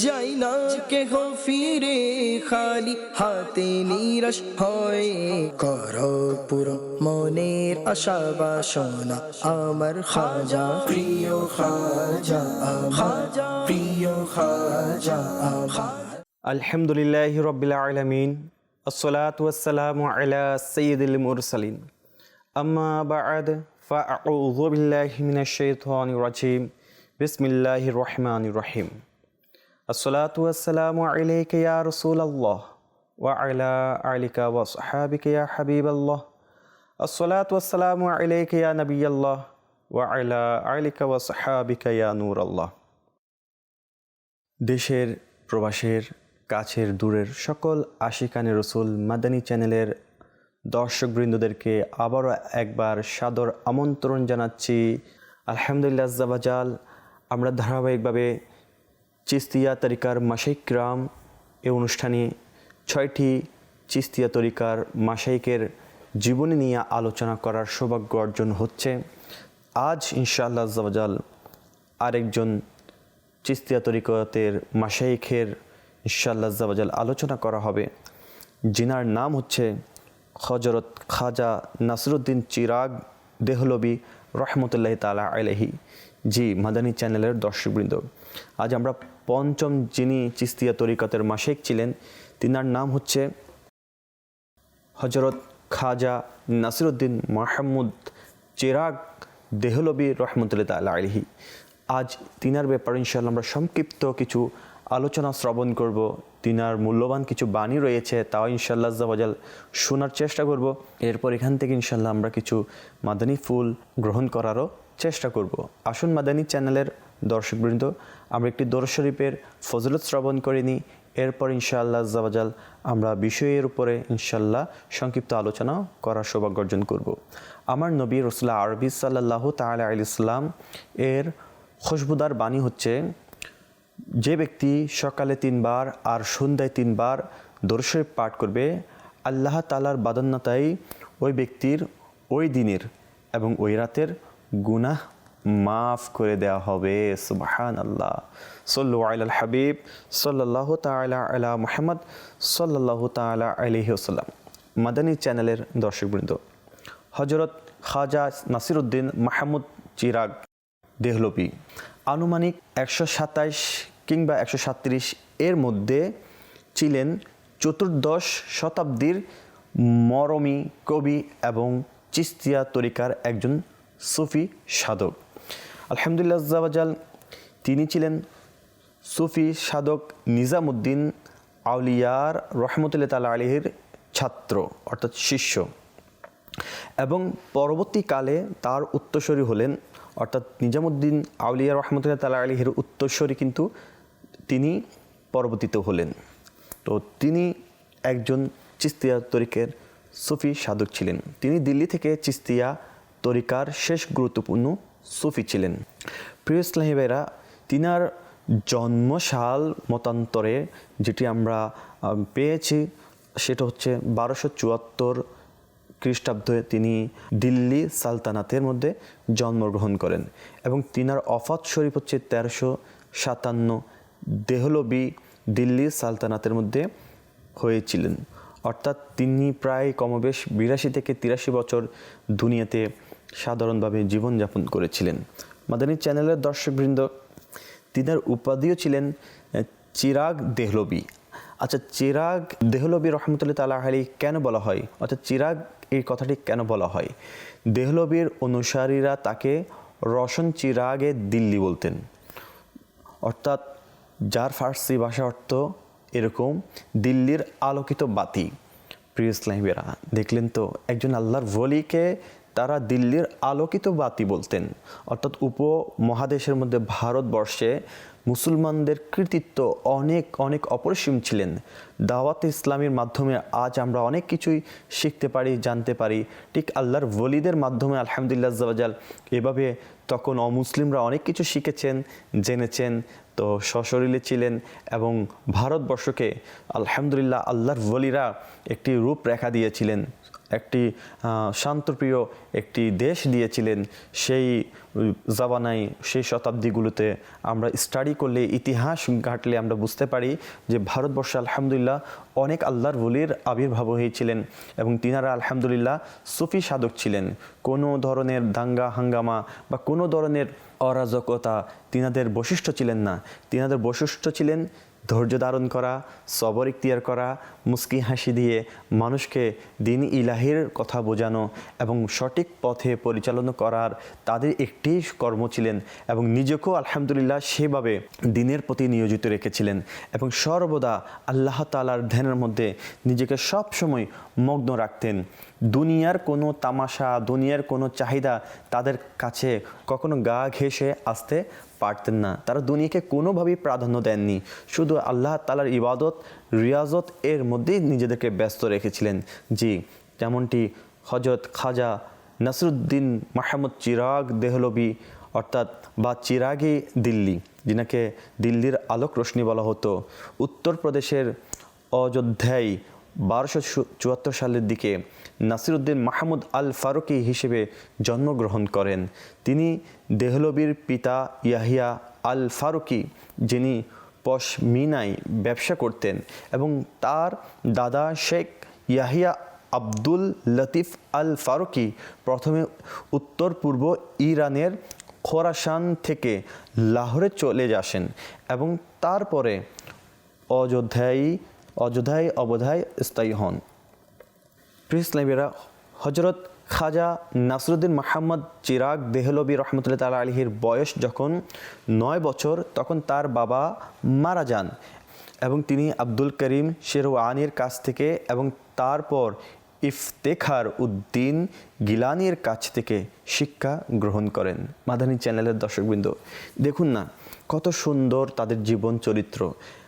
যাই না কেহ ফিরে খালি হাতে নিরাশ হয় কর পুরো মনের আশা বাসনা আমার খাজা প্রিয় খাজা খাজা প্রিয় খাজা আমার আলহামদুলিল্লাহ রবিল আলমিন আসসালাত ওয়াসালাম আলা সৈয়দুল মুরসালিন আম্মা বাদ فأعوذ بالله من الشيطان الرجيم بسم الله الرحمن الرحيم রসুল আল্লাহ ওয়া ওয়া আল্লাহ দেশের, প্রবাসের, কাছের, দূরের সকল আশিকানে রসুল মাদানী চ্যানেলের দর্শকবৃন্দদেরকে আবারও একবার সাদর আমন্ত্রণ জানাচ্ছি। আলহামদুলিল্লাহ জাবাজাল আমরা ধারাবাহিকভাবে চিস্তিয়া তরিকার মাসাইকরাম এ অনুষ্ঠানে ছয়টি চিস্তিয়া তরিকার মাসাইকের জীবনী নিয়ে আলোচনা করার সৌভাগ্য অর্জন হচ্ছে। আজ ইনশাআল্লাহ জাবাজাল আরেকজন চিস্তিয়া তরিকতের মাসাইখের ইনশাআল্লাহ জাবাজাল আলোচনা করা হবে। জিনার নাম হচ্ছে হজরত খাজা নাসরুদ্দিন চিরাগ দেহলবি রহমতুল্লাহ তালা আলহি জি, মাদানী চ্যানেলের দর্শকবৃন্দ, আজ আমরা পঞ্চম যিনি চিস্তিয়া তরিকাতের মাসেক ছিলেন, তিনার নাম হচ্ছে হজরত খাজা নাসিরুদ্দিন মাহমুদ চিরাগ দেহলবি রহমতুল্লাহ তালা আলহি আজ তিনার ব্যাপারে ইনশাল্লাহ আমরা সংক্ষিপ্ত কিছু আলোচনা শ্রবণ করব। তিনার মূল্যবান কিছু বাণী রয়েছে, তাও ইনশাল্লাহ জাবাজাল শোনার চেষ্টা করব। এরপর এখান থেকে ইনশাল্লাহ আমরা কিছু মাদানী ফুল গ্রহণ করারও চেষ্টা করব। আসুন মাদানী চ্যানেলের দর্শকবৃন্দ আমরা একটি দর শরীফের ফজলত শ্রবণ করে নিই। এরপর ইনশাআল্লাহ জাবাজাল আমরা বিষয়ের উপরে ইনশাল্লাহ সংক্ষিপ্ত আলোচনা করার সৌভাগ্য অর্জন করব। আমার নবী রসুল্লাহ আরবি সাল্লাহ তাল আল ইসলাম এর খুশবুদার বাণী হচ্ছে, যে ব্যক্তি সকালে তিনবার আর সন্ধ্যায় তিনবার দর্শে পাঠ করবে, আল্লাহ তালার বাদন্যতাই ওই ব্যক্তির ওই দিনের এবং ওই রাতের গুনাহ মাফ করে দেয়া হবে সুবাহান আল্লাহ সল্লু আল হাবিব সাল্লাহ তালা আলা মোহাম্মদ সাল্লাহ তালা আলহিউসাল্লাম মাদানী চ্যানেলের দর্শকবৃন্দ হজরত খাজা নাসিরুদ্দিন মাহমুদ চিরাগ দেহলপি আনুমানিক একশো সাতাইশ কিংবা একশো সাতত্রিশ এর মধ্যে ছিলেন চতুর্দশ শতাব্দীর মরমী কবি এবং চিস্তিয়া তরিকার একজন সুফি সাধক। আলহামদুলিল্লাহ জাবাজাল তিনি ছিলেন সুফি সাধক নিজামুদ্দিন আউলিয়ার রহমতুল্লাহ তালা আলিহির ছাত্র, অর্থাৎ শিষ্য। এবং পরবর্তীকালে তার উত্তরসূরি হলেন, অর্থাৎ নিজামুদ্দিন আউলিয়া রহমতুল্লাহ তালা আলিহির উত্তরসূরি কিন্তু তিনি পরবর্তীতে হলেন। তো তিনি একজন চিস্তিয়া তরিকের সুফি সাধক ছিলেন। তিনি দিল্লি থেকে চিস্তিয়া তরিকার শেষ গুরুত্বপূর্ণ সুফি ছিলেন। প্রিয় ইসলামীরা তিনার জন্মসাল মতান্তরে যেটি আমরা পেয়েছি, সেটা হচ্ছে বারোশো চুয়াত্তর খ্রিস্টাব্দে তিনি দিল্লি সালতানাতের মধ্যে জন্মগ্রহণ করেন এবং তিনার অফাত শরীফ হচ্ছে তেরোশো সাতান্ন দেহলবি দিল্লি সালতানাতের মধ্যে হয়েছিলেন। অর্থাৎ তিনি প্রায় কমবেশ বিরাশি থেকে তিরাশি বছর দুনিয়াতে সাধারণভাবে জীবনযাপন করেছিলেন। মাদানী চ্যানেলের দর্শকবৃন্দ, তিনার উপাধিও ছিলেন চিরাগ দেহলবি আচ্ছা চিরাগ দেহলবি রহমতুল্লাহ তালা আলী কেন বলা হয়? অর্থাৎ চিরাগ এই কথাটি কেন বলা হয়? দেহলবির অনুসারীরা তাকে রশন চিরাগে দিল্লি বলতেন। অর্থাৎ যার ফার্সি ভাষা অর্থ এরকম, দিল্লির আলোকিত বাতি। প্রিয় ইসলামীরা, দেখলেন তো, একজন আল্লাহর ভলিকে তারা দিল্লির আলোকিত বাতি বলতেন। অর্থাৎ উপমহাদেশের মধ্যে ভারতবর্ষে মুসলমানদের কৃতিত্ব অনেক অনেক অপরিসীম ছিলেন। দাওয়াত ইসলামের মাধ্যমে আজ আমরা অনেক কিছুই শিখতে পারি, জানতে পারি। ঠিক আল্লাহর ওলিদের মাধ্যমে আলহামদুলিল্লাহ জাবাজাল এভাবে তখন অমুসলিমরা অনেক কিছু শিখেছেন, জেনেছেন, তো সশরীরে ছিলেন এবং ভারতবর্ষকে আলহামদুলিল্লাহ আল্লাহর ওলিরা একটি রূপরেখা দিয়েছিলেন। একটি শান্তপ্রিয় একটি দেশ দিয়েছিলেন, সেই জাবানাই, সেই শতাব্দীগুলোতে আমরা স্টাডি করলে, ইতিহাস ঘাটলে আমরা বুঝতে পারি যে ভারতবর্ষে আলহামদুলিল্লাহ অনেক আল্লাহর বলির আবির্ভাব হয়েছিলেন এবং তিনারা আলহামদুলিল্লাহ সুফি সাধক ছিলেন। কোনো ধরনের দাঙ্গা, হাঙ্গামা বা কোনো ধরনের অরাজকতা তিনাদের বৈশিষ্ট্য ছিলেন না। তিনাদের বৈশিষ্ট্য ছিলেন ধৈর্য ধারণ করা, সবর ইখতিয়ার করা, মুস্কি হাসি দিয়ে মানুষকে দিন ইলাহির কথা বোঝানো এবং সঠিক পথে পরিচালনা করার তাদের একটি কর্ম ছিলেন এবং নিজেকেও আলহামদুলিল্লাহ সেভাবে দিনের প্রতি নিয়োজিত রেখেছিলেন এবং সর্বদা আল্লাহ তালার ধ্যানের মধ্যে নিজেকে সবসময় মগ্ন রাখতেন। দুনিয়ার কোনো তামাশা, দুনিয়ার কোনো চাহিদা তাদের কাছে কখনো গা ঘেঁষে আসতে পারতেন না। তারা দুনিয়াকে কোনোভাবেই প্রাধান্য দেননি। শুধু আল্লাহ তালার ইবাদত, রিয়াজত এর মধ্যেই নিজেদেরকে ব্যস্ত রেখেছিলেন। জি, যেমনটি হজরত খাজা নাসরুদ্দিন মাহমুদ চিরাগ দেহলবি অর্থাৎ বা চিরাগি দিল্লি, যিনাকে দিল্লির আলোক রোশনি বলা হতো। উত্তরপ্রদেশের অযোধ্যায় বারোশো চুয়াত্তর সালের দিকে নাসিরুদ্দিন মাহমুদ আল ফারুকি হিসেবে জন্মগ্রহণ করেন। তিনি দেহলবির পিতা ইয়াহিয়া আল ফারুকি যিনি পশমিনায় ব্যবসা করতেন, এবং তার দাদা শেখ ইয়াহিয়া আব্দুল লতিফ আল ফারুকি প্রথমে উত্তর পূর্ব ইরানের খোরাসান থেকে লাহোরে চলে আসেন এবং তারপরে অযোধ্যায় অযোধ্যায় অবধায় স্থায়ী হন। প্রিয় ইসলামীরা হজরত খাজা নাসরুদ্দিন মাহমদ চিরাগ দেহলবী রহমতুল্লাহ তালা আলহির বয়স যখন নয় বছর তখন তার বাবা মারা যান এবং তিনি আব্দুল করিম শেরওয়ানির কাছ থেকে এবং তারপর ইফতেখার উদ্দিন গিলানির কাছ থেকে শিক্ষা গ্রহণ করেন। মাদানী চ্যানেলের দর্শকবৃন্দ দেখুন না কত সুন্দর তাদের জীবন চরিত্র।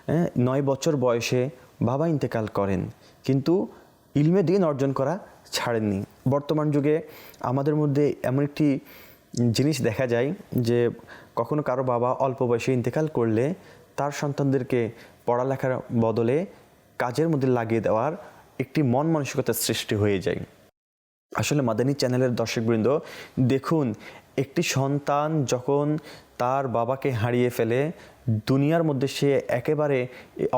হ্যাঁ, নয় বছর বয়সে বাবা ইন্তেকাল করেন, কিন্তু ইলমে দিন অর্জন করা ছাড়েননি। বর্তমান যুগে আমাদের মধ্যে এমন একটি জিনিস দেখা যায় যে কখনো কারও বাবা অল্প বয়সে ইন্তেকাল করলে তার সন্তানদেরকে পড়ালেখার বদলে কাজের মধ্যে লাগিয়ে দেওয়ার একটি মন মানসিকতার সৃষ্টি হয়ে যায়। আসলে মাদানী চ্যানেলের দর্শকবৃন্দ, দেখুন, একটি সন্তান যখন তার বাবাকে হারিয়ে ফেলে দুনিয়ার মধ্যে সে একেবারে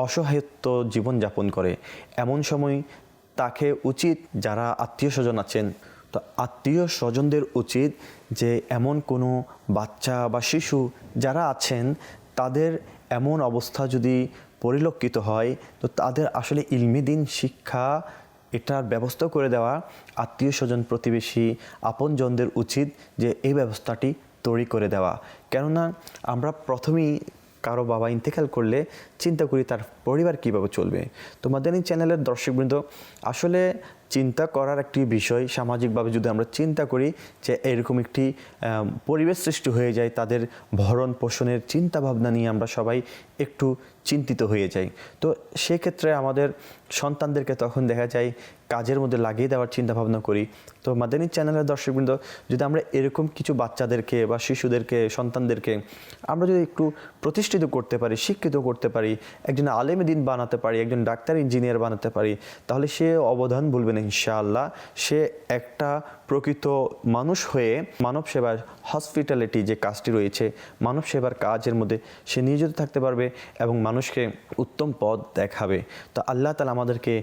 অসহায়ত্ব জীবনযাপন করে। এমন সময় তাকে উচিত যারা আত্মীয় স্বজন আছেন, তো আত্মীয় স্বজনদের উচিত যে এমন কোনো বাচ্চা বা শিশু যারা আছেন, তাদের এমন অবস্থা যদি পরিলক্ষিত হয়, তো তাদের আসলে ইলমি দিন, শিক্ষা এটার ব্যবস্থা করে দেওয়া আত্মীয় স্বজন প্রতিবেশী, আপনজনদের উচিত যে এই ব্যবস্থাটি তৈরি করে দেওয়া। কেননা আমরা প্রথমেই কারও বাবা ইন্তেকাল করলে চিন্তা করি তার পরিবার কীভাবে চলবে। তোমাদের এই চ্যানেলের দর্শকবৃন্দ, আসলে চিন্তা করার একটি বিষয় সামাজিকভাবে যদি আমরা চিন্তা করি যে এরকম একটি পরিবেশ সৃষ্টি হয়ে যায়, তাদের ভরণ পোষণের চিন্তাভাবনা নিয়ে আমরা সবাই একটু চিন্তিত হয়ে যাই। তো সেক্ষেত্রে আমাদের সন্তানদেরকে তখন দেখা যায় কাজের মধ্যে লাগিয়ে দেওয়ার চিন্তা ভাবনা করি। তো মাদানী চ্যানেলের দর্শকবৃন্দ, যদি আমরা এরকম কিছু বাচ্চাদেরকে বা শিশুদেরকে, সন্তানদেরকে আমরা যদি একটু প্রতিষ্ঠিত করতে পারি, শিক্ষিত করতে পারি, একজন আলেম দিন বানাতে পারি, একজন ডাক্তার, ইঞ্জিনিয়ার বানাতে পারি, তাহলে সে অবদান ভুলবে না ইনশাআল্লাহ। সে একটা প্রকৃত মানুষ হয়ে মানব সেবার হসপিটালিটি যে কাজটি রয়েছে, মানব সেবার কাজের মধ্যে সে নিয়োজিত থাকতে পারবে এবং মানুষকে উত্তম পথ দেখাবে। তো আল্লাহ তালা আমাদেরকে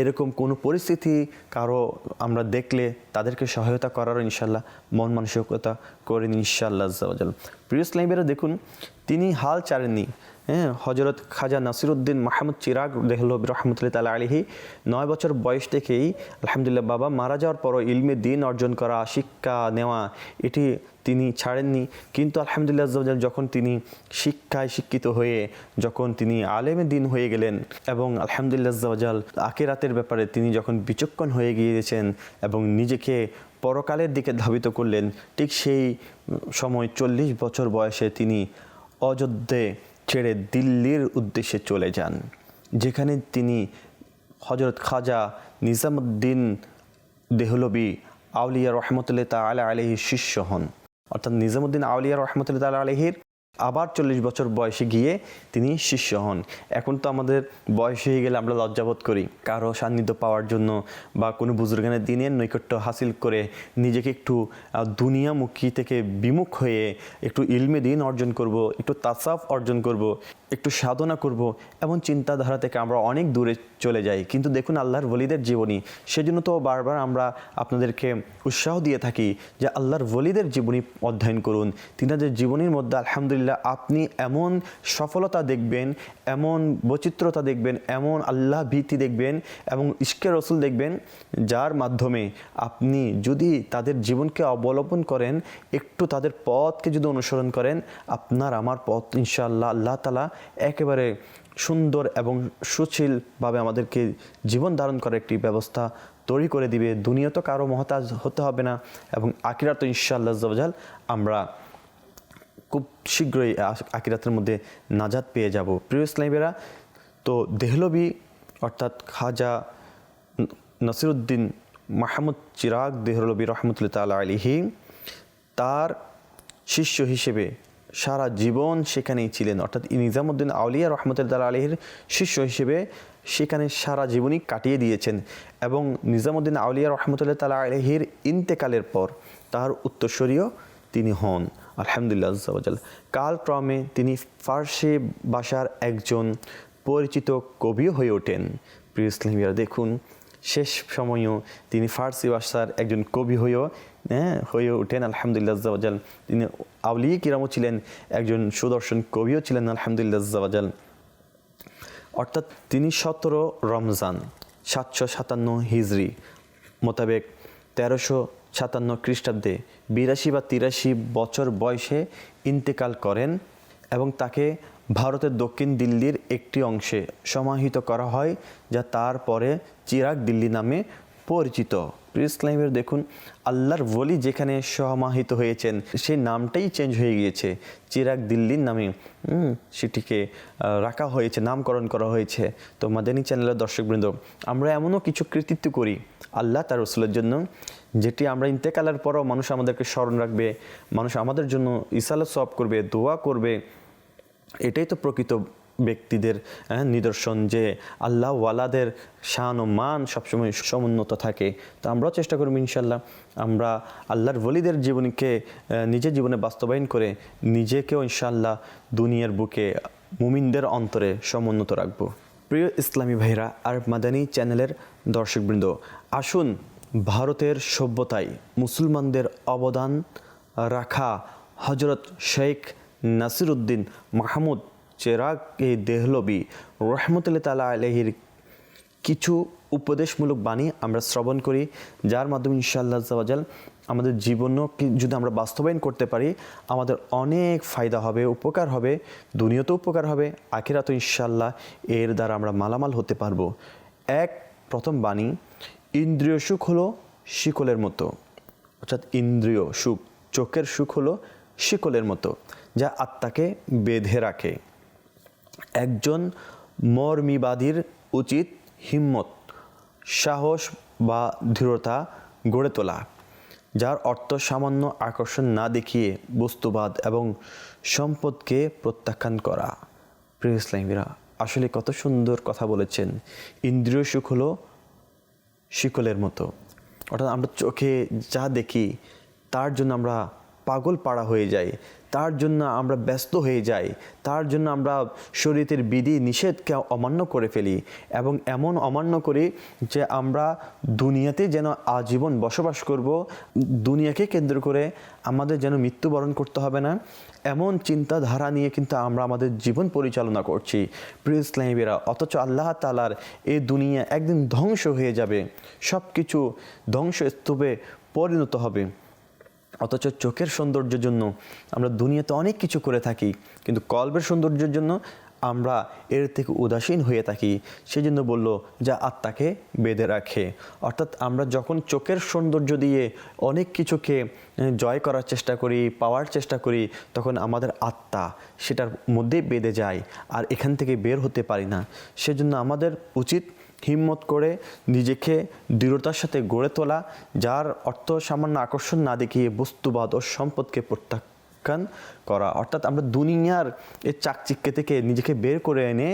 এরকম কোনো পরিস্থিতি কারও আমরা দেখলে তাদেরকে সহায়তা করারও ইনশাল্লাহ মন মানসিকতা করেন ইনশাআল্লাহ আজ্জাওয়াজাল প্রিয় ইসলামীরা দেখুন, তিনি হাল ছাড়েননি। হ্যাঁ হজরত খাজা নাসিরুদ্দিন মাহমুদ চিরাগ দেহলব রহমতুল্লাহ তালা আলিহি নয় বছর বয়স থেকেই আলহামদুলিল্লাহ বাবা মারা যাওয়ার পরও ইলমে দিন অর্জন করা, শিক্ষা নেওয়া, এটি তিনি ছাড়েননি। কিন্তু আলহামদুলিল্লাহ যখন তিনি শিক্ষায় শিক্ষিত হয়ে যখন তিনি আলেমে দিন হয়ে গেলেন এবং আলহামদুলিল্লাহ আজ্জাওয়াজাল আকেরাতের ব্যাপারে তিনি যখন বিচক্ষণ হয়ে গিয়েছেন এবং নিজেকে পরকালের দিকে ধাবিত করলেন, ঠিক সেই সময় চল্লিশ বছর বয়সে তিনি অযোধ্যে ছেড়ে দিল্লির উদ্দেশ্যে চলে যান, যেখানে তিনি হজরত খাজা নিজামুদ্দিন দেহলবি আউলিয়া রহমতুল্লাহ তালা আলহির শিষ্য হন। অর্থাৎ নিজামুদ্দিন আউলিয়া রহমতুল্লাহ তালা আলহির আবার চল্লিশ বছর বয়সে গিয়ে তিনি শিষ্য হন। এখন তো আমাদের বয়স হয়ে গেলে আমরা লজ্জাবোধ করি। কারও সান্নিধ্য পাওয়ার জন্য বা কোনো বুজুর্গানের দিনের নৈকট্য হাসিল করে নিজেকে একটু দুনিয়ামুখী থেকে বিমুখ হয়ে একটু ইলমে দিন অর্জন করব, একটু তাসাফ অর্জন করব একটু সাধনা করব, এমন চিন্তাধারা থেকে আমরা অনেক দূরে চলে যাই। কিন্তু দেখুন, আল্লাহর ওলিদের জীবনী, সেজন্য তো বারবার আমরা আপনাদেরকে উৎসাহ দিয়ে থাকি যে আল্লাহর ওলিদের জীবনী অধ্যয়ন করুন। তিনাদের জীবনীর মধ্যে আলহামদুলিল্লাহ আপনি এমন সফলতা দেখবেন, এমন বৈচিত্র্যতা দেখবেন, এমন আল্লাহ ভীতি দেখবেন এবং ইস্কে রসুল দেখবেন, যার মাধ্যমে আপনি যদি তাদের জীবনকে অবলম্বন করেন, একটু তাদের পথকে যদি অনুসরণ করেন, আপনার আমার পথ ইনশাআল্লাহ, আল্লাহ তালা একেবারে সুন্দর এবং সুশীলভাবে আমাদেরকে জীবন ধারণ করার একটি ব্যবস্থা তৈরি করে দিবে। দুনিয়া তো কারও মহতাজ হতে হবে না এবং আকিরা তো ইনশাআল্লাহ আমরা খুব শীঘ্রই আকিরাতের মধ্যে নাজাদ পেয়ে যাব। প্রিয় ইসলামীরা তো দেহলবি অর্থাৎ খাজা নসিরুদ্দিন মাহমুদ চিরাগ দেহলবি রহমতুল্লাহ তালা আলিহি তার শিষ্য হিসেবে সারা জীবন সেখানেই ছিলেন। অর্থাৎ নিজামুদ্দিন আউলিয়া রহমতুল্লাহ আলহির শিষ্য হিসেবে সেখানে সারা জীবনই কাটিয়ে দিয়েছেন এবং নিজামুদ্দিন আউলিয়া রহমতুল্লাহ তালা আলহির ইন্তেকালের পর তার উত্তরস্বরীয় তিনি হন। আলহামদুলিল্লাহ আজ্জাওয়াজাল কালক্রমে তিনি ফার্সি ভাষার একজন পরিচিত কবিও হয়ে ওঠেন। প্রিয় ইসলামীরা দেখুন, শেষ সময়ও তিনি ফার্সি ভাষার একজন কবি হয়েও হ্যাঁ হয়ে ওঠেন, আলহামদুলিল্লাহ তিনি আউলি কিরামও ছিলেন, একজন সুদর্শন কবিও ছিলেন, আলহামদুলিল্লাহ আজ্জাওয়াজাল অর্থাৎ তিনি সতেরো রমজান, সাতশো সাতান্ন হিজরি মোতাবেক তেরোশো সাতান্ন খ্রিস্টাব্দে বিরাশি বা তিরাশি বছর বয়সে ইন্তেকাল করেন এবং তাকে ভারতের দক্ষিণ দিল্লির একটি অংশে সমাহিত করা হয়, যা তারপরে চিরাগ দিল্লি নামে পরিচিত। ইসলামের দেখুন, আল্লাহর বলি যেখানে সমাহিত হয়েছেন, সেই নামটাই চেঞ্জ হয়ে গিয়েছে। চিরাগ দিল্লির নামে সেটিকে রাখা হয়েছে, নামকরণ করা হয়েছে। তো মাদানী চ্যানেলের দর্শকবৃন্দ, আমরা এমনও কিছু কৃতিত্ব করি, আল্লাহ তার রসুলের জন্য, যেটি আমরা ইন্তেকালের পরও মানুষ আমাদেরকে স্মরণ রাখবে, মানুষ আমাদের জন্য ইসালত সব করবে, দোয়া করবে, এটাই তো প্রকৃত ব্যক্তিদের হ্যাঁ, নিদর্শন যে আল্লাহ ওয়ালাদের শান ও মান সবসময় সমুন্নত থাকে। তো আমরাও চেষ্টা করব ইনশাল্লাহ আমরা আল্লাহর ওলিদের জীবনীকে নিজের জীবনে বাস্তবায়ন করে নিজেকেও ইনশাল্লাহ দুনিয়ার বুকে মুমিনদের অন্তরে সমুন্নত রাখব। প্রিয় ইসলামী ভাইরা আর মাদানী চ্যানেলের দর্শকবৃন্দ আসুন ভারতের সভ্যতায় মুসলমানদের অবদান রাখা হজরত শেখ নাসিরুদ্দিন মাহমুদ চেরাগ এই দেহলবি রহমতুল্লাহ তালা আলহির কিছু উপদেশমূলক বাণী আমরা শ্রবণ করি, যার মাধ্যমে ইনশাআল্লাহ জাওয়াজাল আমাদের জীবনও যদি আমরা বাস্তবায়ন করতে পারি, আমাদের অনেক ফায়দা হবে, উপকার হবে, দুনিয়াতেও উপকার হবে, আখিরাতেও ইনশাল্লাহ এর দ্বারা আমরা মালামাল হতে পারব। এক, প্রথম বাণী, ইন্দ্রিয় সুখ হলো শিকলের মতো। অর্থাৎ ইন্দ্রিয় সুখ, চোখের সুখ হলো শিকলের মতো, যা আত্মাকে বেঁধে রাখে। একজন মর্মীবাদীর উচিত হিম্মত, সাহস বা দৃঢ়তা গড়ে তোলা, যার অর্থ সামান্য আকর্ষণ না দেখিয়ে বস্তুবাদ এবং সম্পদকে প্রত্যাখ্যান করা। প্রিয় ইসলামীরা আসলে কত সুন্দর কথা বলেছেন। ইন্দ্রিয় সুখ হলো শিকলের মতো। অর্থাৎ আমরা চোখে যা দেখি, তার জন্য আমরা পাগল পাড়া হয়ে যাই। তার জন্য আমরা ব্যস্ত হয়ে যাই, তার জন্য আমরা শরীরের বিধি নিষেধকে অমান্য করে ফেলি এবং এমন অমান্য করি যে আমরা দুনিয়াতে যেন আজীবন বসবাস করব, দুনিয়াকে কেন্দ্র করে আমাদের যেন মৃত্যুবরণ করতে হবে না। এমন চিন্তাধারা নিয়ে কিন্তু আমরা আমাদের জীবন পরিচালনা করছি। প্রিয় ইসলামীরা অথচ আল্লাহ তালার এই দুনিয়া একদিন ধ্বংস হয়ে যাবে সব কিছু ধ্বংসস্তূপে পরিণত হবে। অথচ চোখের সৌন্দর্যের জন্য আমরা দুনিয়াতে অনেক কিছু করে থাকি, কিন্তু কল্পের সৌন্দর্যের জন্য আমরা এর থেকে উদাসীন হয়ে থাকি। সেজন্য বলল, যা আত্মাকে বেঁধে রাখে। অর্থাৎ আমরা যখন চোখের সৌন্দর্য দিয়ে অনেক কিছুকে জয় করার চেষ্টা করি, পাওয়ার চেষ্টা করি, তখন আমাদের আত্মা সেটার মধ্যে বেঁধে যায়, আর এখান থেকে বের হতে পারি না। সেজন্য আমাদের উচিত হিম্মত করে নিজেকে দৃঢ়তার সাথে গড়ে তোলা, যার অর্থ সামান্য আকর্ষণ না দেখিয়ে বস্তুবাদ ও সম্পদকে প্রত্যাখ্যান করা। অর্থাৎ আমরা দুনিয়ার এই চাকচিক্যে থেকে নিজেকে বের করে এনে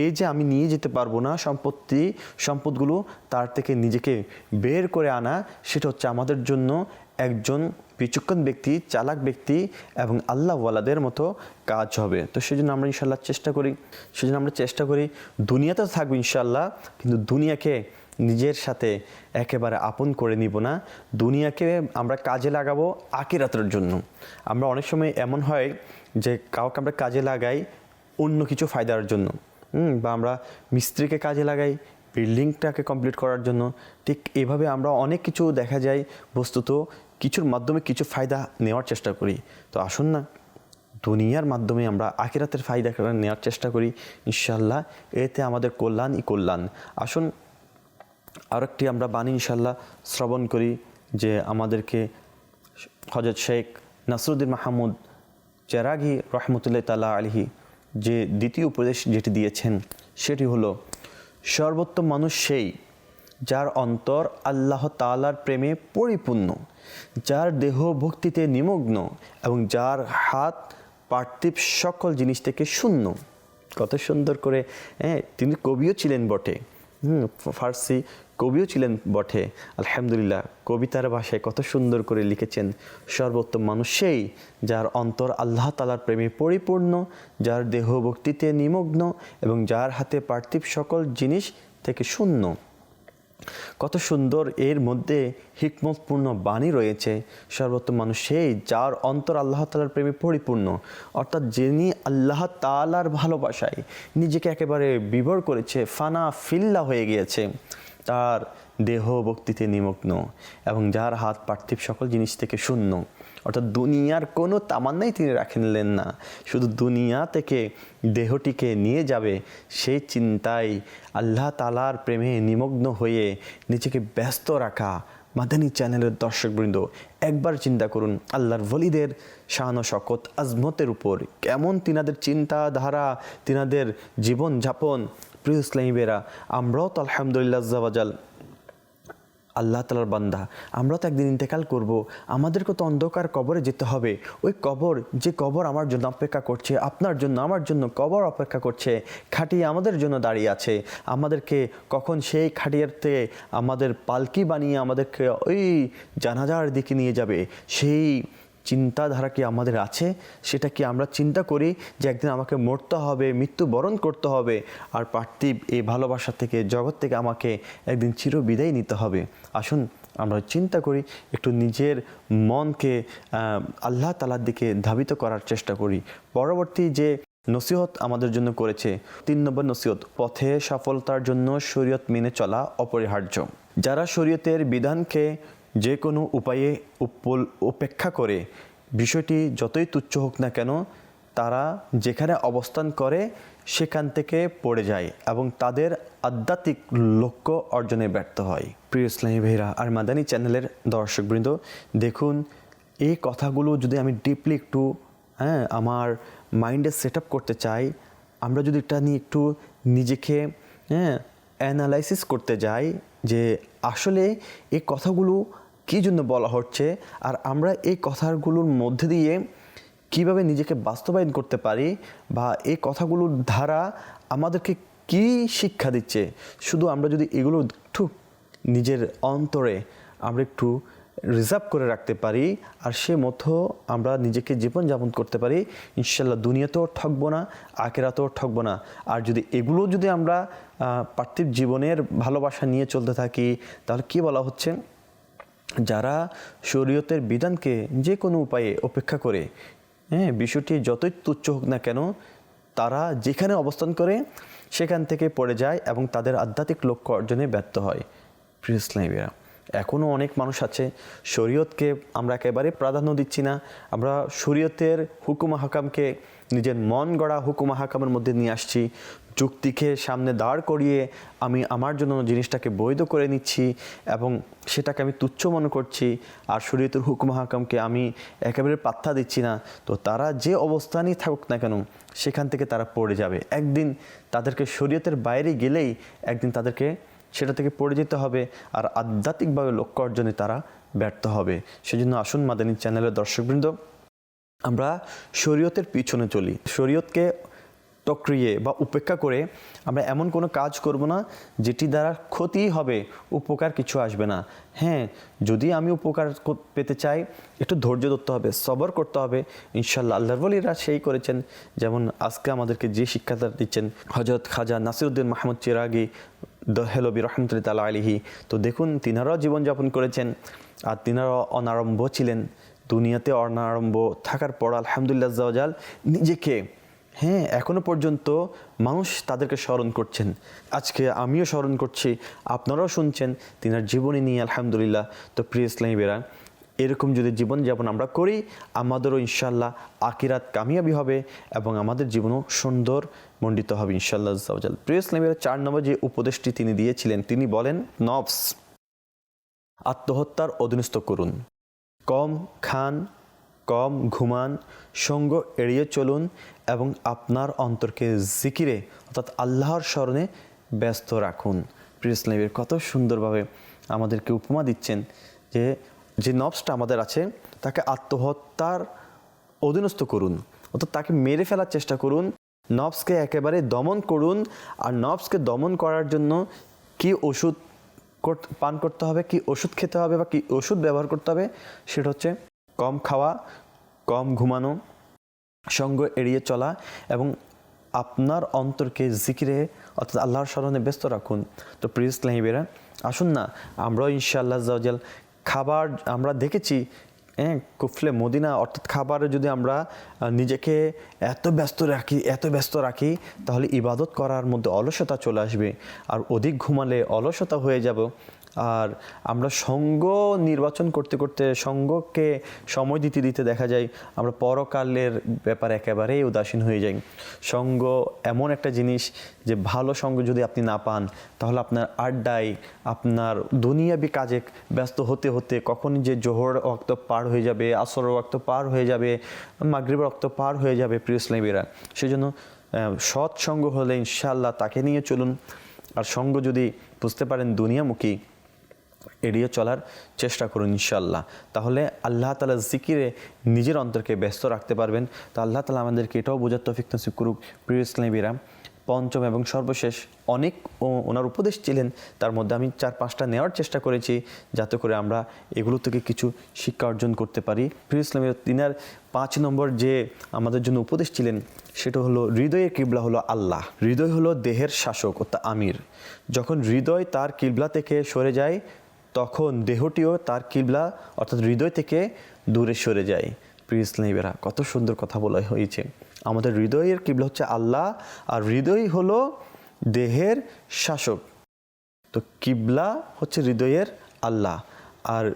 এই যে আমি নিয়ে যেতে পারব না, সম্পত্তি, সম্পদগুলো তার থেকে নিজেকে বের করে আনা, সেটা হচ্ছে আমাদের জন্য একজন বিচক্ষণ ব্যক্তি, চালাক ব্যক্তি এবং আল্লাহওয়ালাদের মতো কাজ হবে। তো সেজন্য আমরা ইনশাল্লাহ চেষ্টা করি, সেজন্য আমরা চেষ্টা করি দুনিয়াতে থাকব ইনশাল্লাহ কিন্তু দুনিয়াকে নিজের সাথে একেবারে আপন করে নিব না। দুনিয়াকে আমরা কাজে লাগাবো আকিরাতের জন্য। আমরা অনেক সময় এমন হয় যে কাউকে আমরা কাজে লাগাই অন্য কিছু ফায়দার জন্য। বা আমরা মিস্ত্রিকে কাজে লাগাই বিল্ডিংটাকে কমপ্লিট করার জন্য ঠিক এভাবে আমরা অনেক কিছু দেখা যায়, বস্তুত কিছুর মাধ্যমে কিছু ফায়দা নেওয়ার চেষ্টা করি। তো আসুন না, দুনিয়ার মাধ্যমে আমরা আখিরাতের ফায়দা নেওয়ার চেষ্টা করি ইনশাল্লাহ এতে আমাদের কল্যাণই কল্যাণ। আসুন, আরেকটি আমরা বাণী ইনশাল্লাহ শ্রবণ করি যে আমাদেরকে হজরত শেখ নাসরুদ্দিন মাহমুদ চেরাগি রহমতুল্লাহ তাল্লাহ আলহি যে দ্বিতীয় উপদেশ যেটি দিয়েছেন, সেটি হলো সর্বোত্তম মানুষ সেই যার অন্তর আল্লাহ তালার প্রেমে পরিপূর্ণ, যার দেহ ভক্তিতে নিমগ্ন এবং যার হাত পার্থিব সকল জিনিস থেকে শূন্য। কত সুন্দর করে হ্যাঁ তিনি কবিও ছিলেন বটে। ফার্সি কবিও ছিলেন বটে। আলহামদুলিল্লাহ, কবিতার ভাষায় কত সুন্দর করে লিখেছেন। সর্বোত্তম মানুষ সেই যার অন্তর আল্লাহ তালার প্রেমে পরিপূর্ণ, যার দেহ ভক্তিতে নিমগ্ন এবং যার হাতে পার্থিব সকল জিনিস থেকে শূন্য। কত সুন্দর এর মধ্যে হিকমতপূর্ণ বাণী রয়েছে। সর্বোত্তম মানুষ সেই যার অন্তর আল্লাহ তালার প্রেমে পরিপূর্ণ, অর্থাৎ যিনি আল্লাহ তালার ভালোবাসায় নিজেকে একেবারে বিভোর করেছে, ফানা ফিল্লা হয়ে গিয়েছে। তার দেহ ভক্তিতে নিমগ্ন এবং যার হাত পার্থিব সকল জিনিস থেকে শূন্য। অর্থাৎ দুনিয়ার কোনো তামান্নাই তিনি রাখেনলেন না। শুধু দুনিয়া থেকে দেহটিকে নিয়ে যাবে সেই চিন্তায় আল্লাহ তালার প্রেমে নিমগ্ন হয়ে নিজেকে ব্যস্ত রাখা। মাদানী চ্যানেলের দর্শকবৃন্দ, একবার চিন্তা করুন আল্লাহর ওলিদের শাহান শকত আজমতের উপর কেমন তিনাদের চিন্তাধারা, তিনাদের জীবনযাপন প্রিয় ইসলামী বেরা আমরাও তো আলহামদুলিল্লাহ জাওয়াজাল আল্লাহ তালার বান্দা আমরা তো একদিন ইন্তেকাল করব, আমাদেরকে তো অন্ধকার কবরে যেতে হবে। ওই কবর, যে কবর আমার জন্য অপেক্ষা করছে, আপনার জন্য, আমার জন্য কবর অপেক্ষা করছে, খাটিয়ে আমাদের জন্য দাঁড়িয়ে আছে। আমাদেরকে কখন সেই খাটিয়াতে আমাদের পালকি বানিয়ে আমাদেরকে ওই জানাজার দিকে নিয়ে যাবে, সেই চিন্তাধারা কি আমাদের আছে? সেটা কি আমরা চিন্তা করি যে একদিন আমাকে মরতে হবে, মৃত্যুবরণ করতে হবে আর পার্থিব এই ভালোবাসা থেকে, জগৎ থেকে আমাকে একদিন চিরবিদায় নিতে হবে? আসুন, আমরা চিন্তা করি, একটু নিজের মনকে আল্লাহ তালার দিকে ধাবিত করার চেষ্টা করি। পরবর্তী যে নসিহত আমাদের জন্য করেছে, তিন নম্বর নসিহত, পথে সফলতার জন্য শরীয়ত মেনে চলা অপরিহার্য। যারা শরীয়তের বিধানকে যে কোনো উপায়ে উপ- উপেক্ষা করে বিষয়টি যতই তুচ্ছ হোক না কেন, তারা যেখানে অবস্থান করে সেখান থেকে পড়ে যায় এবং তাদের আধ্যাত্মিক লক্ষ্য অর্জনে ব্যর্থ হয়। প্রিয় ইসলামী ভাইরা আর মাদানী চ্যানেলের দর্শকবৃন্দ, দেখুন, এই কথাগুলো যদি আমি ডিপলি একটু হ্যাঁ আমার মাইন্ডে সেট আপ করতে চাই, আমরা যদি এটা নিয়ে একটু নিজেকে হ্যাঁ অ্যানালাইসিস করতে যাই যে আসলে এই কথাগুলো কী জন্য বলা হচ্ছে? আর আমরা এই কথাগুলোর মধ্যে দিয়ে কীভাবে নিজেকে বাস্তবায়ন করতে পারি বা এই কথাগুলোর দ্বারা আমাদেরকে কি শিক্ষা দিচ্ছে? শুধু আমরা যদি এগুলো একটু নিজের অন্তরে আমরা একটু রিজার্ভ করে রাখতে পারি আর সে মতো আমরা নিজেকে জীবনযাপন করতে পারি, ইনশাল্লাহ দুনিয়াতেও ঠকবো না, আখেরাতেও ঠকবো না। আর যদি এগুলো যদি আমরা পার্থিব জীবনের ভালোবাসা নিয়ে চলতে থাকি, তাহলে কি বলা হচ্ছে? যারা শরীয়তের বিধানকে যে কোনো উপায়ে উপেক্ষা করে হ্যাঁ বিষয়টি যতই তুচ্ছ হোক না কেন, তারা যেখানে অবস্থান করে, সেখান থেকে পড়ে যায় এবং তাদের আধ্যাত্মিক লক্ষ্য অর্জনে ব্যর্থ হয়। প্রিয় এখনও অনেক মানুষ আছে, শরীয়তকে আমরা একেবারে প্রাধান্য দিচ্ছি না। আমরা শরীয়তের হুকুম হাকামকে নিজের মন গড়া হুকুম হাকামের মধ্যে নিয়ে আসছি। যুক্তিকে সামনে দাঁড় করিয়ে আমি আমার জন্য জিনিসটাকে বৈধ করে নিচ্ছি এবং সেটাকে আমি তুচ্ছ মনে করছি। আর শরীয়তের হুকুম হাকামকে আমি একেবারে পাত্তা দিচ্ছি না। তো তারা যে অবস্থানই থাকুক না কেন, সেখান থেকে তারা পড়ে যাবে। একদিন তাদেরকে শরীয়তের বাইরে গেলেই একদিন তাদেরকে সেটা থেকে পড়ে যেতে হবে আর আধ্যাত্মিকভাবে লক্ষ্য অর্জনে তারা ব্যর্থ হবে। সেজন্য আসুন মাদানী চ্যানেলের দর্শকবৃন্দ, আমরা শরীয়তের পিছনে চলি। শরীয়তকে টক্রিয়ে বা উপেক্ষা করে আমরা এমন কোনো কাজ করব না যেটি দ্বারা ক্ষতি হবে, উপকার কিছু আসবে না। হ্যাঁ যদি আমি উপকার পেতে চাই, একটু ধৈর্য ধরতে হবে, সবর করতে হবে। ইনশাল্লাহ আল্লাহর বলিরা সেই করেছেন। যেমন আজকে আমাদেরকে যে শিক্ষাটা দিচ্ছেন হজরত খাজা নাসিরুদ্দিন মাহমুদ চিরাগি দহেলবি রহমতুল্লাহ তালা আলিহি তো দেখুন, তিনারাও জীবনযাপন করেছেন আর তিনারাও অনারম্ভ ছিলেন। দুনিয়াতে অনারম্ভ থাকার পর আলহামদুলিল্লাহ জাওজাল নিজেকে হ্যাঁ এখনও পর্যন্ত মানুষ তাদেরকে স্মরণ করছেন। আজকে আমিও স্মরণ করছি, আপনারাও শুনছেন তিনার জীবনী নিয়ে, আলহামদুলিল্লাহ। তো প্রিয় ইসলামী বেরা এরকম যদি জীবনযাপন আমরা করি, আমাদেরও ইনশাল্লাহ আকিরাত কামিয়াবি হবে এবং আমাদের জীবনও সুন্দর মণ্ডিত হবে ইনশাল্লাহ জাওজাল প্রিয় ইসলামীরা চার নম্বর যে উপদেশটি তিনি দিয়েছিলেন, তিনি বলেন, নফস, আত্মহত্যার অধীনস্থ করুন। কম খান কম, ঘুমান, সঙ্গ এড়িয়ে চলুন এবং আপনার অন্তরকে জিকিরে, অর্থাৎ আল্লাহর স্মরণে ব্যস্ত রাখুন। প্রিয়সলামের কত সুন্দরভাবে আমাদেরকে উপমা দিচ্ছেন যে যে নবসটা আমাদের আছে, তাকে আত্মহত্যার অধীনস্থ করুন, অর্থাৎ তাকে মেরে ফেলার চেষ্টা করুন, নবসকে একেবারে দমন করুন, আর নবসকে দমন করার জন্য কি ওষুধ পান করতে হবে, কি ওষুধ খেতে হবে বা কি ওষুধ ব্যবহার করতে হবে, সেটা হচ্ছে কম খাওয়া, কম ঘুমানো, সঙ্গ এড়িয়ে চলা এবং আপনার অন্তরকে জিকিরে, অর্থাৎ আল্লাহর স্মরণে ব্যস্ত রাখুন। তো প্রিয় লাহিবেরা আসুন না, আমরাও ইনশাআল্লাহ জাওজাল খাবার, আমরা দেখেছি হ্যাঁ কুফলে মদিনা, অর্থাৎ খাবারে যদি আমরা নিজেকে এত ব্যস্ত রাখি, এত ব্যস্ত রাখি, তাহলে ইবাদত করার মধ্যে অলসতা চলে আসবে। আর অধিক ঘুমালে অলসতা হয়ে যাব। আর আমরা সঙ্গ নির্বাচন করতে করতে সঙ্গকে সময় দিতে দিতে দেখা যায় আমরা পরকালের ব্যাপারে একেবারেই উদাসীন হয়ে যাই। সঙ্গ এমন একটা জিনিস যে ভালো সঙ্গ যদি আপনি না পান তাহলে আপনার আড্ডায় আপনার দুনিয়াবি কাজে ব্যস্ত হতে হতে কখন যে জোহর রক্ত পার হয়ে যাবে আসর রক্ত পার হয়ে যাবে মাগরিব রক্ত পার হয়ে যাবে প্রিয় ইসলামীরা। সেই জন্য আহ, সৎসঙ্গ হলে ইনশাল্লাহ তাকে নিয়ে চলুন। আর সঙ্গ যদি বুঝতে পারেন দুনিয়ামুখী এড়িয়ে চলার চেষ্টা করুন ইনশাল্লাহ তাহলে আল্লাহ তালা জিকিরে নিজের অন্তরকে ব্যস্ত রাখতে পারবেন। তো আল্লাহ তালা আমাদেরকে এটাও বোঝার তফিক নসিব করুক, প্রিয় ইসলামীরা পঞ্চম এবং সর্বশেষ, অনেক ওনার উপদেশ ছিলেন, তার মধ্যে আমি চার পাঁচটা নেওয়ার চেষ্টা করেছি, যাতে করে আমরা এগুলো থেকে কিছু শিক্ষা অর্জন করতে পারি। প্রিয় ইসলামীরা তিনার পাঁচ নম্বর যে আমাদের জন্য উপদেশ ছিলেন, সেটা হলো হৃদয়ের কিবলা হলো আল্লাহ। হৃদয় হলো দেহের শাসক, অর্থাৎ আমির। যখন হৃদয় তার কিবলা থেকে সরে যায় তখন দেহটিও তার কিবলা, অর্থাৎ হৃদয় থেকে দূরে সরে যায়। প্রিয় ইসলামীরা কত সুন্দর কথা বলা হয়েছে। আমাদের হৃদয়ের কিবলা হচ্ছে আল্লাহ, আর হৃদয় হলো দেহের শাসক। তো কিবলা হচ্ছে হৃদয়ের আল্লাহ, আর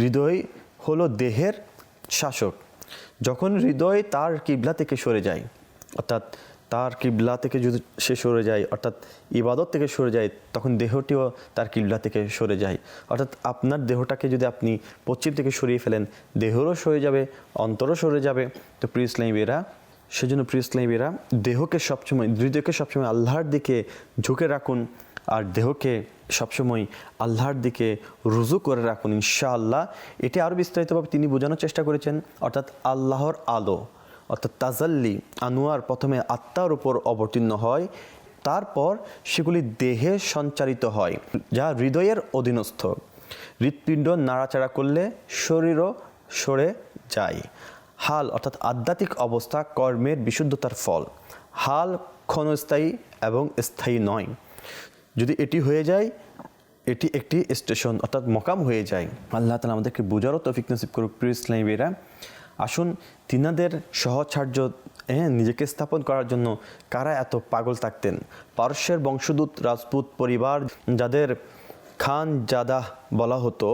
হৃদয় হলো দেহের শাসক। যখন হৃদয় তার কিবলা থেকে সরে যায়, অর্থাৎ তার কিবলা থেকে যদি সে সরে যায়, অর্থাৎ ইবাদত থেকে সরে যায়, তখন দেহটিও তার কিবলা থেকে সরে যায়। অর্থাৎ আপনার দেহটাকে যদি আপনি পশ্চিম থেকে সরিয়ে ফেলেন, দেহরও সরে যাবে, অন্তরও সরে যাবে। তো প্রিয় সেজন্য প্রিয় দেহকে সবসময়, হৃদয়কে সবসময় আল্লাহর দিকে ঝুঁকে রাখুন আর দেহকে সবসময় আল্লাহর দিকে রুজু করে রাখুন, ইনশাআল্লাহ। এটি আরও বিস্তারিতভাবে তিনি বোঝানোর চেষ্টা করেছেন, অর্থাৎ আল্লাহর আলো। অর্থাৎ তাজাল্লি, আনোয়ার প্রথমে আত্মার উপর অবতীর্ণ হয়, তারপর সেগুলি দেহে সঞ্চারিত হয়, যা হৃদয়ের অধীনস্থ। হৃৎপিণ্ড নাড়াচাড়া করলে শরীরও সরে যায়। হাল অর্থাৎ আধ্যাত্মিক অবস্থা কর্মের বিশুদ্ধতার ফল। হাল ক্ষণস্থায়ী এবং স্থায়ী নয়। যদি এটি হয়ে যায়, এটি একটি স্টেশন অর্থাৎ মকাম হয়ে যায়। আল্লাহ তালা আমাদেরকে বোঝারও তৌফিক নসিব করুক। প্রিয় ইসলামীরা আসুন, তিনাদের সহচার্য হ্যাঁ নিজেকে স্থাপন করার জন্য কারা এত পাগল থাকতেন? পারস্যের বংশদূত রাজপুত পরিবার যাদের খান জাদাহ বলা হতো,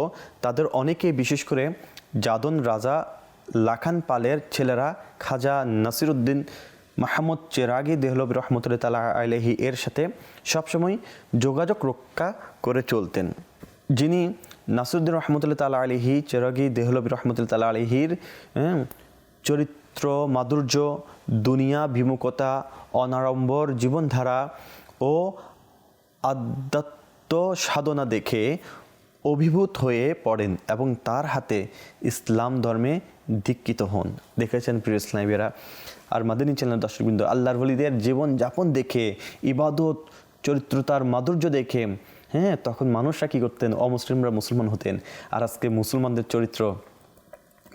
তাদের অনেকেই বিশেষ করে জাদন রাজা, লাখান পালের ছেলেরা খাজা নাসিরুদ্দিন মাহমুদ চেরাগি দেহলবি রহমতুল্লাহ তালা আলহি এর সাথে সবসময় যোগাযোগ রক্ষা করে চলতেন। যিনি নাসিরুদ্দিন রহমতুল্লাহ তালা আলিহি চেরাগি দেহলবি রহমতুল্লাহ তালা আলহির চরিত্র, মাধুর্য, দুনিয়া, বিমুখতা, অনাড়ম্বর, জীবনধারা ও আধ্যাত্ম সাধনা দেখে অভিভূত হয়ে পড়েন এবং তার হাতে ইসলাম ধর্মে দীক্ষিত হন। দেখেছেন প্রিয় ইসলামীরা আর মাদিনী চ্যানেল দর্শকবৃন্দ, আল্লাহর বলিদের জীবন যাপন দেখে, ইবাদত, চরিত্রতার মাধুর্য দেখে হ্যাঁ তখন মানুষরা কী করতেন? অমুসলিমরা মুসলমান হতেন। আর আজকে মুসলমানদের চরিত্র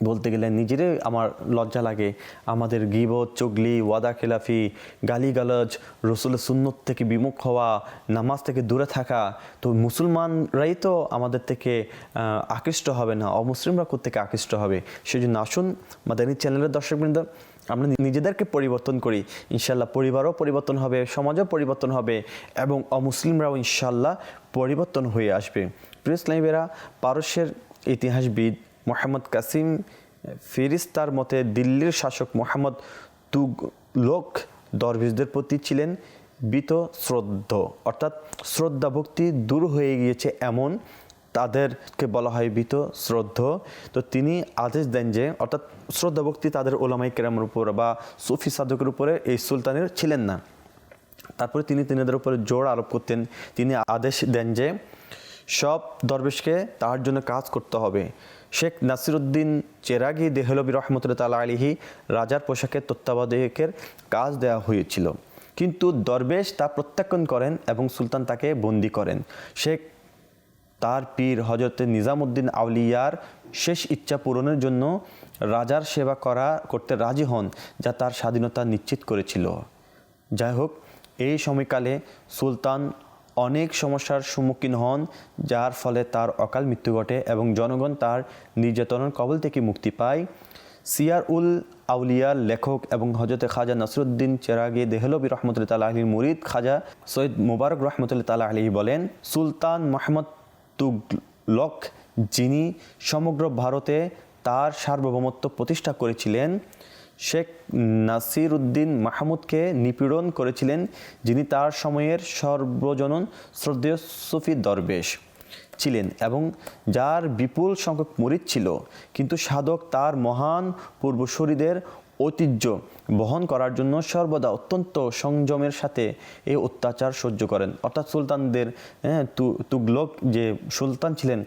বলতে গেলে নিজেরে আমার লজ্জা লাগে। আমাদের গিবত, চগলি, ওয়াদা খেলাফি, গালিগালাজ রসুল সুন্নত থেকে বিমুখ হওয়া, নামাজ থেকে দূরে থাকা, তো মুসলমানরাই তো আমাদের থেকে আকৃষ্ট হবে না। অমুসলিমরা থেকে আকৃষ্ট হবে? সেই জন্য আসুন মাদানী চ্যানেলের দর্শকবৃন্দ আমরা নিজেদেরকে পরিবর্তন করি। ইনশাল্লাহ পরিবারও পরিবর্তন হবে, সমাজও পরিবর্তন হবে এবং অমুসলিমরাও ইনশাল্লাহ পরিবর্তন হয়ে আসবে। প্রিয় ইসলামীরা পারস্যের ইতিহাসবিদ মোহাম্মদ কাসিম ফিরিস্তার মতে দিল্লির শাসক মোহাম্মদ তুগলক দরবেশদের প্রতি ছিলেন বিত শ্রদ্ধ অর্থাৎ শ্রদ্ধা ভক্তি দূর হয়ে গিয়েছে এমন তাদেরকে বলা হয় বিত শ্রদ্ধ। তো তিনি আদেশ দেন যে, অর্থাৎ শ্রদ্ধা ভক্তি তাদের ওলামাই কেরামের উপর বা সুফি সাধকের উপরে এই সুলতানের ছিলেন না। তারপরে তিনি তিনাদের উপরে জোর আরোপ করতেন। তিনি আদেশ দেন যে, সব দরবেশকে তাহার জন্য কাজ করতে হবে। শেখ নাসিরুদ্দিন চেরাগি দেহলবী রহমতুল্লাহ তালা আলিহি রাজার পোশাকের তত্ত্বাবধায়কের কাজ দেওয়া হয়েছিল। কিন্তু দরবেশ তা প্রত্যাখ্যান করেন এবং সুলতান তাকে বন্দি করেন। শেখ তার পীর হজরত নিজামুদ্দিন আউলিয়ার শেষ ইচ্ছা পূরণের জন্য রাজার সেবা করা করতে রাজি হন, যা তার স্বাধীনতা নিশ্চিত করেছিল। যাই হোক, এই সময়কালে সুলতান অনেক সমস্যার সম্মুখীন হন, যার ফলে তার অকাল মৃত্যু ঘটে এবং জনগণ তার নির্যাতনের কবল থেকে মুক্তি পায়। সিয়ার উল আউলিয়ার লেখক এবং হজরত খাজা নসরুদ্দিন চেরাগি দেহলবী রহমতুল্লাহ তালা আলীর মুরিদ খাজা সৈয়দ মুবারক রহমতুল্লাহ তালা আলী বলেন, সুলতান মোহাম্মদ তুগলক যিনি সমগ্র ভারতে তার সার্বভৌমত্ব প্রতিষ্ঠা করেছিলেন, শেখ নাসির উদ্দিন মাহমুদকে নিপীড়ন করেছিলেন, যিনি তার সময়ের সর্বজনন শ্রদ্ধেয় সুফি দরবেশ ছিলেন এবং যার বিপুল সংখ্যক মুরিদ ছিল। কিন্তু সাধক তার মহান পূর্বসূরিদের ঐতিহ্য বহন করার জন্য সর্বদা অত্যন্ত সংযমের সাথে এই অত্যাচার সহ্য করেন। অর্থাৎ সুলতানদের হ্যাঁ, তুগলক যে সুলতান ছিলেন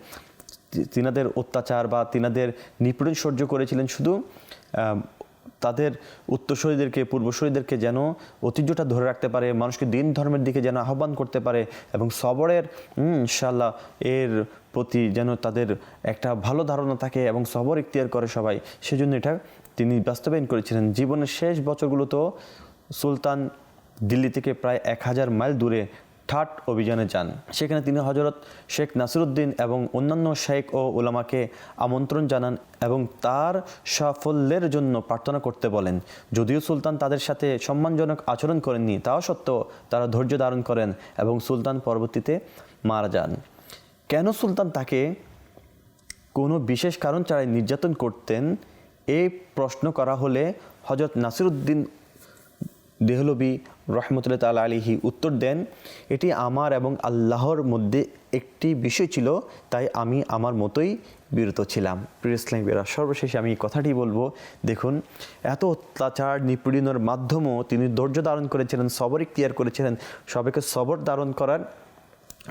তিনাদের অত্যাচার বা তিনাদের নিপীড়ন সহ্য করেছিলেন শুধু তাদের উত্তরসূরিদেরকে পূর্বসূরিদেরকে যেন ঐতিহ্যটা ধরে রাখতে পারে মানুষকে দিন ধর্মের দিকে যেন আহ্বান করতে পারে এবং সবরের ইনশাল্লাহ এর প্রতি যেন তাদের একটা ভালো ধারণা থাকে এবং সবর ইখতিয়ার করে সবাই। সেজন্য এটা তিনি বাস্তবায়ন করেছিলেন। জীবনের শেষ বছরগুলোতেও সুলতান দিল্লি থেকে প্রায় এক হাজার মাইল দূরে ঠাট অভিযানে যান। সেখানে তিনি হজরত শেখ নাসিরুদ্দিন এবং অন্যান্য শেখ ও ওলামাকে আমন্ত্রণ জানান এবং তার সাফল্যের জন্য প্রার্থনা করতে বলেন। যদিও সুলতান তাদের সাথে সম্মানজনক আচরণ করেননি, তাও সত্ত্বেও তারা ধৈর্য ধারণ করেন এবং সুলতান পরবর্তীতে মারা যান। কেন সুলতান তাকে কোনো বিশেষ কারণ ছাড়াই নির্যাতন করতেন? এই প্রশ্ন করা হলে হজরত নাসিরুদ্দিন দেহলবি রহমতুল্লাহ তাল আলিহি উত্তর দেন, এটি আমার এবং আল্লাহর মধ্যে একটি বিষয় ছিল, তাই আমি আমার মতোই বিরত ছিলাম। প্রিয় ইসলামীরা সর্বশেষে আমি কথাটি বলব। দেখুন, এত অত্যাচার, নিপীড়নের মাধ্যমেও তিনি ধৈর্য ধারণ করেছিলেন, সবর ইখতিয়ার করেছিলেন। সবাইকে সবর ধারণ করার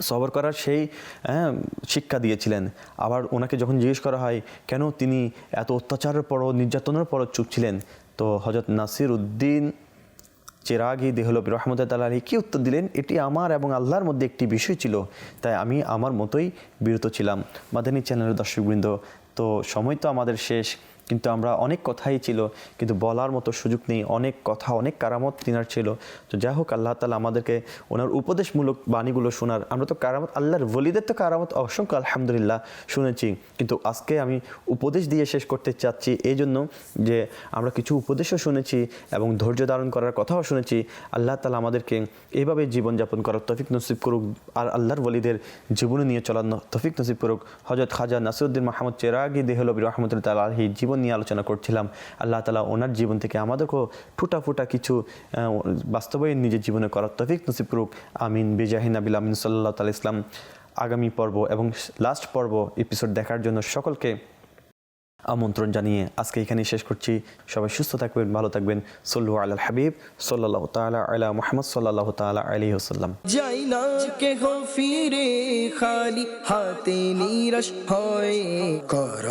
সবর করার সেই হ্যাঁ, শিক্ষা দিয়েছিলেন। আবার ওনাকে যখন জিজ্ঞেস করা হয় কেন তিনি এত অত্যাচারের পরও নির্যাতনের পরও চুপ ছিলেন? তো হজরত নাসির উদ্দিন চেরাগি দেহলবি রহমতুল্লাহ আলী কী উত্তর দিলেন? এটি আমার এবং আল্লাহর মধ্যে একটি বিষয় ছিল তাই আমি আমার মতোই বিরত ছিলাম। মাদানী চ্যানেলের দর্শকবৃন্দ তো সময় তো আমাদের শেষ। কিন্তু আমরা অনেক কথাই ছিল, কিন্তু বলার মতো সুযোগ নেই, অনেক কথা, অনেক কারামত তিনার ছিল। তো যাই হোক, আল্লাহ তালা আমাদেরকে ওনার উপদেশমূলক বাণীগুলো শোনার, আমরা তো কারামত, আল্লাহর বলিদের তো কারামত, অসংখ্য আলহামদুলিল্লাহ শুনেছি। কিন্তু আজকে আমি উপদেশ দিয়ে শেষ করতে চাচ্ছি এই জন্য যে আমরা কিছু উপদেশও শুনেছি এবং ধৈর্য ধারণ করার কথাও শুনেছি। আল্লাহ তালা আমাদেরকে এইভাবে জীবনযাপন করার তফিক নসিব করুক, আর আল্লাহর ওলিদের জীবনে নিয়ে চলার তফিক নসিব করুক। হজরত খাজা নাসিরুদ্দিন মাহমুদ চেরাগি দেহলবি রহমতুল্লাহ তালা আলহী জীবন নিয়ে আলোচনা করছিলাম। আল্লাহ তালা ওনার জীবন থেকে আমাদেরকেও টুটা ফুটা কিছু বাস্তবায়ন নিজের জীবনে করার তফিক নসিব করুক। আমিন। বেজাহিন আবিল আমিন সাল্লাহ তাল ইসলাম আগামী পর্ব এবং লাস্ট পর্ব এপিসোড দেখার জন্য সকলকে আমন্ত্রণ জানিয়ে আজকে এখানেই শেষ করছি। সবাই সুস্থ থাকবেন ভালো থাকবেন। সল্লু আল হাবিব সাল্লাহ তালা আলা মোহাম্মদ সাল্লাহ তালা আলী ওসাল্লাম যাই না কেহ ফিরে খালি হাতে নিরাশ হয়। কর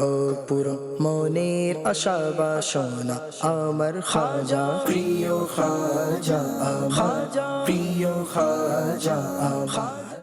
পুরো মনের আশা বাসনা আমার খাজা। প্রিয় খাজা আমার প্রিয় খাজা আমার